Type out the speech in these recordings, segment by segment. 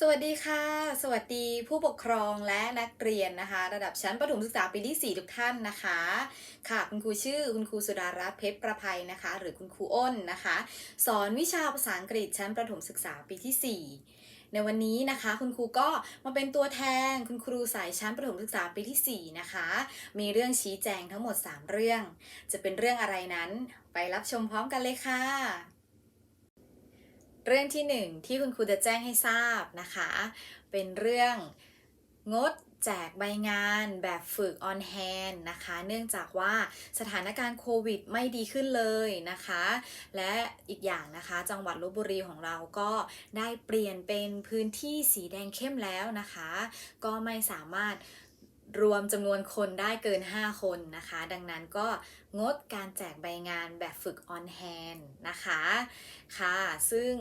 สวัสดีค่ะ สวัสดีผู้ปกครองและนักเรียนนะคะ ระดับชั้นประถมศึกษาปีที่ 4 ทุกท่านนะคะ ค่ะคุณครูชื่อคุณครูสุดารัตน์เพชรประภัยนะคะ หรือคุณครูอ้นนะคะ สอนวิชาภาษาอังกฤษชั้นประถมศึกษาปีที่ 4 ในวันนี้นะคะ คุณครูก็มาเป็นตัวแทนคุณครูสายชั้นประถมศึกษาปีที่ 4 นะคะ มีเรื่องชี้แจงทั้งหมด 3 เรื่อง จะเป็นเรื่องอะไรนั้น ไปรับชมพร้อมกันเลยค่ะ เรื่องที่หนึ่งที่คุณครูจะแจ้งให้ทราบนะคะ เป็นเรื่องงดแจกใบงานแบบฝึก on hand นะคะ เนื่องจากว่าสถานการณ์โควิดไม่ดีขึ้นเลยนะคะ และอีกอย่างนะคะ จังหวัดลบบุรีของเราก็ได้เปลี่ยนเป็นพื้นที่สีแดงเข้มแล้วนะคะ ก็ไม่สามารถ รวมจำนวนคนได้เกิน 5 คนนะคะ ดังนั้นก็งดการแจกใบงานแบบฝึก on hand นะคะค่ะ ซึ่ง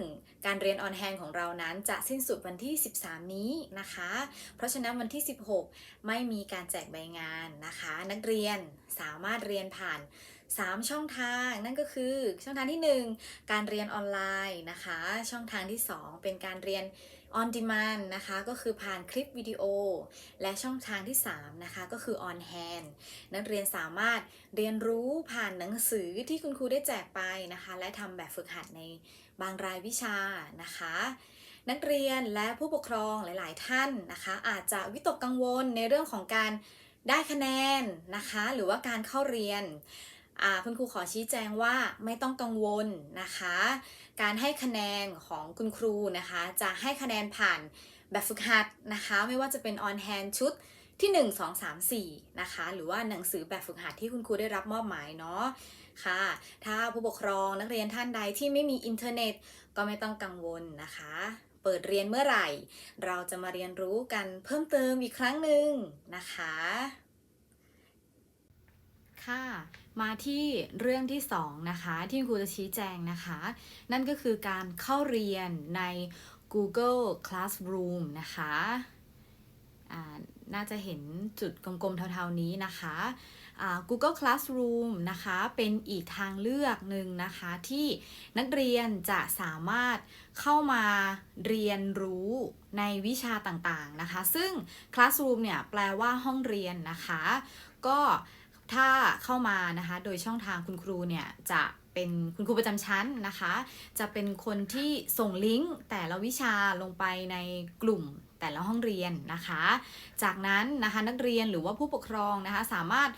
การเรียน on hand ของเรานั้นจะสิ้นสุดวันที่ 13 นี้นะคะ เพราะฉะนั้นวันที่ 16 ไม่มีการแจกใบงานนะคะ นักเรียนสามารถเรียนผ่าน 3 ช่องทางนั่นก็คือช่องทางที่ 1 การเรียนออนไลน์นะคะ ช่องทางที่ 2 เป็นการเรียน on demand นะคะ ก็คือผ่านคลิปวิดีโอ และช่องทางที่ 3 นะคะ ก็คือ on hand นักเรียนสามารถเรียนรู้ผ่านหนังสือที่คุณครูได้แจกไปนะคะ และทำแบบฝึกหัดในบางรายวิชานะคะนักเรียนและผู้ปกครองหลาย ๆ ท่านนะคะ อาจจะวิตกกังวลในเรื่องของการได้คะแนนนะคะ หรือว่าการเข้าเรียน คุณครูขอชี้แจงว่าไม่ต้องกังวลนะคะ การให้คะแนนของคุณครูนะคะ จะให้คะแนนผ่านแบบฝึกหัดนะคะ ไม่ว่าจะเป็น on hand ชุดที่ 1 2 3 4 นะคะ หรือว่าหนังสือแบบฝึกหัดที่คุณครูได้รับมอบหมายเนาะค่ะ ถ้าผู้ปกครองนักเรียนท่านใดที่ไม่มีอินเทอร์เน็ตก็ไม่ต้องกังวลนะคะ เปิดเรียนเมื่อไหร่ เราจะมาเรียนรู้กันเพิ่มเติมอีกครั้งหนึ่งนะคะ ค่ะ มาที่เรื่องที่สองนะคะที่คุณครูจะชี้แจงนะคะ นั่นก็คือการเข้าเรียนใน Google Classroom นะคะน่าจะเห็นจุดกลมๆเทาๆนี้นะคะ Google Classroom นะคะเป็นอีกทางเลือกหนึ่งนะคะที่นักเรียนจะสามารถเข้ามาเรียนรู้ในวิชาต่างๆนะคะ ซึ่ง Classroom เนี่ยแปลว่าห้องเรียนนะคะ ก็ ถ้าเข้ามานะคะโดยช่องทางคุณครูเนี่ยจะเป็นคุณครูประจำชั้นนะคะ จะเป็นคนที่ส่งลิงก์แต่ละวิชาลงไปในกลุ่มแต่ละห้องเรียนนะคะ จากนั้นนะคะนักเรียนหรือว่าผู้ปกครองนะคะสามารถ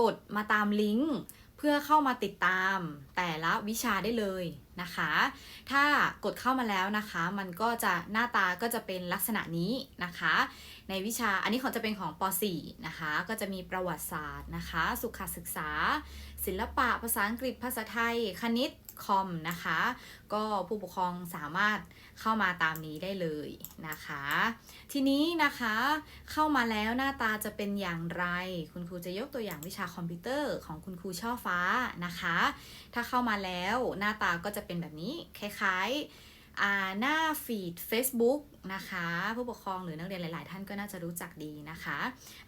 กดมาตามลิงก์ พื่อเข้ามาติดตามแต่ละวิชาได้เลยนะคะ ถ้ากดเข้ามาแล้วนะคะ มันก็จะหน้าตาก็จะเป็นลักษณะนี้นะคะ ในวิชาอันนี้ของจะเป็นของป .4 นะคะ ก็จะมีประวัติศาสตร์นะคะ สุขศึกษา ศิลปะภาษาอังกฤษภาษาไทย คณิต com นะคะ ก็ผู้ปกครองสามารถเข้ามาตามนี้ได้เลยนะคะ ทีนี้นะคะเข้ามาแล้วหน้าตาจะเป็นอย่างไร คุณครูจะยกตัวอย่างวิชาคอมพิวเตอร์ของคุณครูช่อฟ้านะคะ ถ้าเข้ามาแล้วหน้าตาก็จะเป็นแบบนี้คล้ายๆ หน้าฟีด Facebook นะคะผู้ปกครองหรือนักเรียนหลาย ๆ ท่านก็น่าจะรู้จักดีนะคะ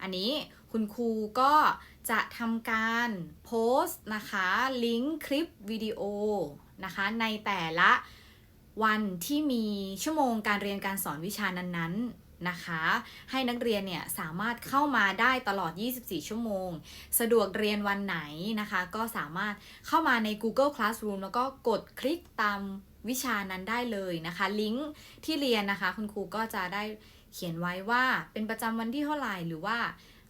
อันนี้คุณครูก็จะทำการโพสต์นะคะลิงก์คลิปวิดีโอนะคะในแต่ละวันที่มีชั่วโมงการเรียนการสอนวิชานั้น ๆนะคะให้นักเรียนเนี่ยสามารถเข้ามาได้ตลอด 24 ชั่วโมง สะดวกเรียนวันไหนนะคะ ก็สามารถเข้ามาใน Google Classroom แล้วก็กดคลิกตาม วิชานั้นได้เลยนะคะ ลิงก์ที่เรียนนะคะ คุณครูก็จะได้เขียนไว้ว่าเป็นประจำวันที่เท่าไหร่หรือว่า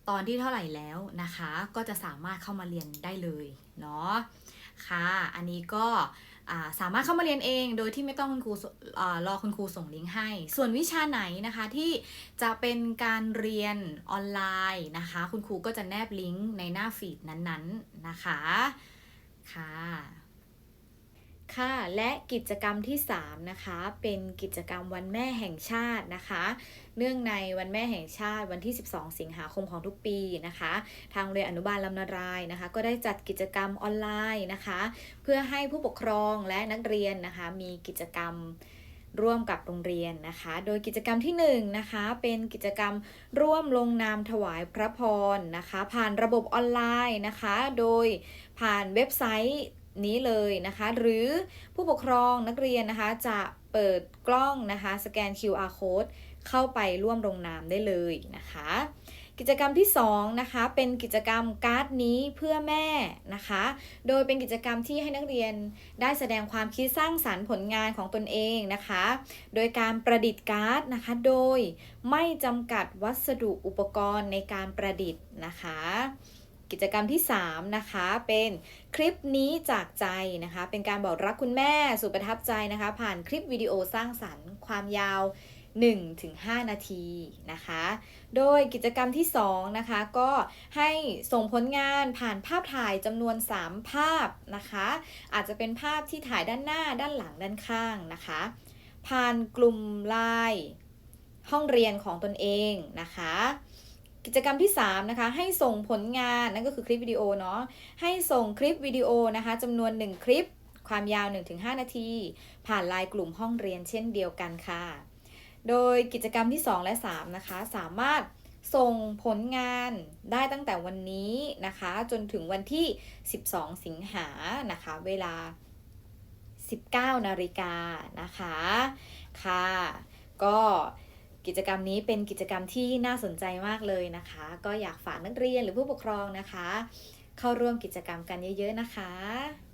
ตอนที่เท่าไหร่แล้วนะคะ ก็จะสามารถเข้ามาเรียนได้เลยเนาะค่ะ อันนี้ก็สามารถเข้ามาเรียนเองโดยที่ไม่ต้องคุณครูสอารอคุณครูส่งลิงก์ให้ ส่วนวิชาไหนนะคะที่จะเป็นการเรียนออนไลน์นะคะ คุณครูก็จะแนบลิงก์ในหน้าฟีดนั้นๆนะคะค่ะ ค่ะ และกิจกรรมที่ 3 นะคะ เป็นกิจกรรมวันแม่แห่งชาตินะคะ เนื่องในวันแม่แห่งชาติวันที่ 12 สิงหาคมของทุกปีนะคะ ทางโรงเรียนอนุบาลลำนารายนะคะ ก็ได้จัดกิจกรรมออนไลน์นะคะ เพื่อให้ผู้ปกครองและนักเรียนนะคะ มีกิจกรรมร่วมกับโรงเรียนนะคะ โดยกิจกรรมที่1นะคะ เป็นกิจกรรมร่วมลงนามถวายพระพรนะคะ ผ่านระบบออนไลน์นะคะ โดยผ่านเว็บไซต์ นี้เลยนะคะ หรือผู้ปกครองนักเรียนนะคะจะเปิดกล้องนะคะ สแกน QR code เข้าไปร่วมลงนามได้เลยนะคะ กิจกรรมที่2นะคะเป็นกิจกรรมการ์ดนี้เพื่อแม่นะคะ โดยเป็นกิจกรรมที่ให้นักเรียนได้แสดงความคิดสร้างสารรค์ผลงานของตนเองนะคะ โดยการประดิษฐ์การ์ดนะคะ โดยไม่จำกัดวัสดุอุปกรณ์ในการประดิษฐ์นะคะ กิจกรรมที่ 3 นะคะ เป็นคลิปนี้จากใจนะคะ เป็นการบอกรักคุณแม่สุดประทับใจนะคะ ผ่านคลิปวิดีโอสร้างสรรค์ความยาว 1-5 นาทีนะคะ โดยกิจกรรมที่ 2 นะคะ ก็ให้ส่งผลงานผ่านภาพถ่ายจำนวน 3 ภาพนะคะ อาจจะเป็นภาพที่ถ่ายด้านหน้าด้านหลังด้านข้างนะคะ ผ่านกลุ่มไลน์ห้องเรียนของตนเองนะคะ กิจกรรมที่3นะคะให้ส่งผลงานนั่นก็คือคลิปวิดีโอเนาะให้ส่งคลิปวิดีโอนะคะจำนวน 1 คลิป ความยาว 1-5 นาที ผ่านไลน์กลุ่มห้องเรียนเช่นเดียวกันค่ะ โดยกิจกรรมที่ 2 และ 3 นะคะ สามารถส่งผลงานได้ตั้งแต่วันนี้นะคะ จนถึงวันที่ 12 สิงหานะคะ เวลา 19 นาฬิกานะคะ ค่ะ ก็ กิจกรรมนี้เป็นกิจกรรมที่น่าสนใจมากเลยนะคะ ก็อยากฝากนักเรียนหรือผู้ปกครองนะคะ เข้าร่วมกิจกรรมกันเยอะ ๆ นะคะ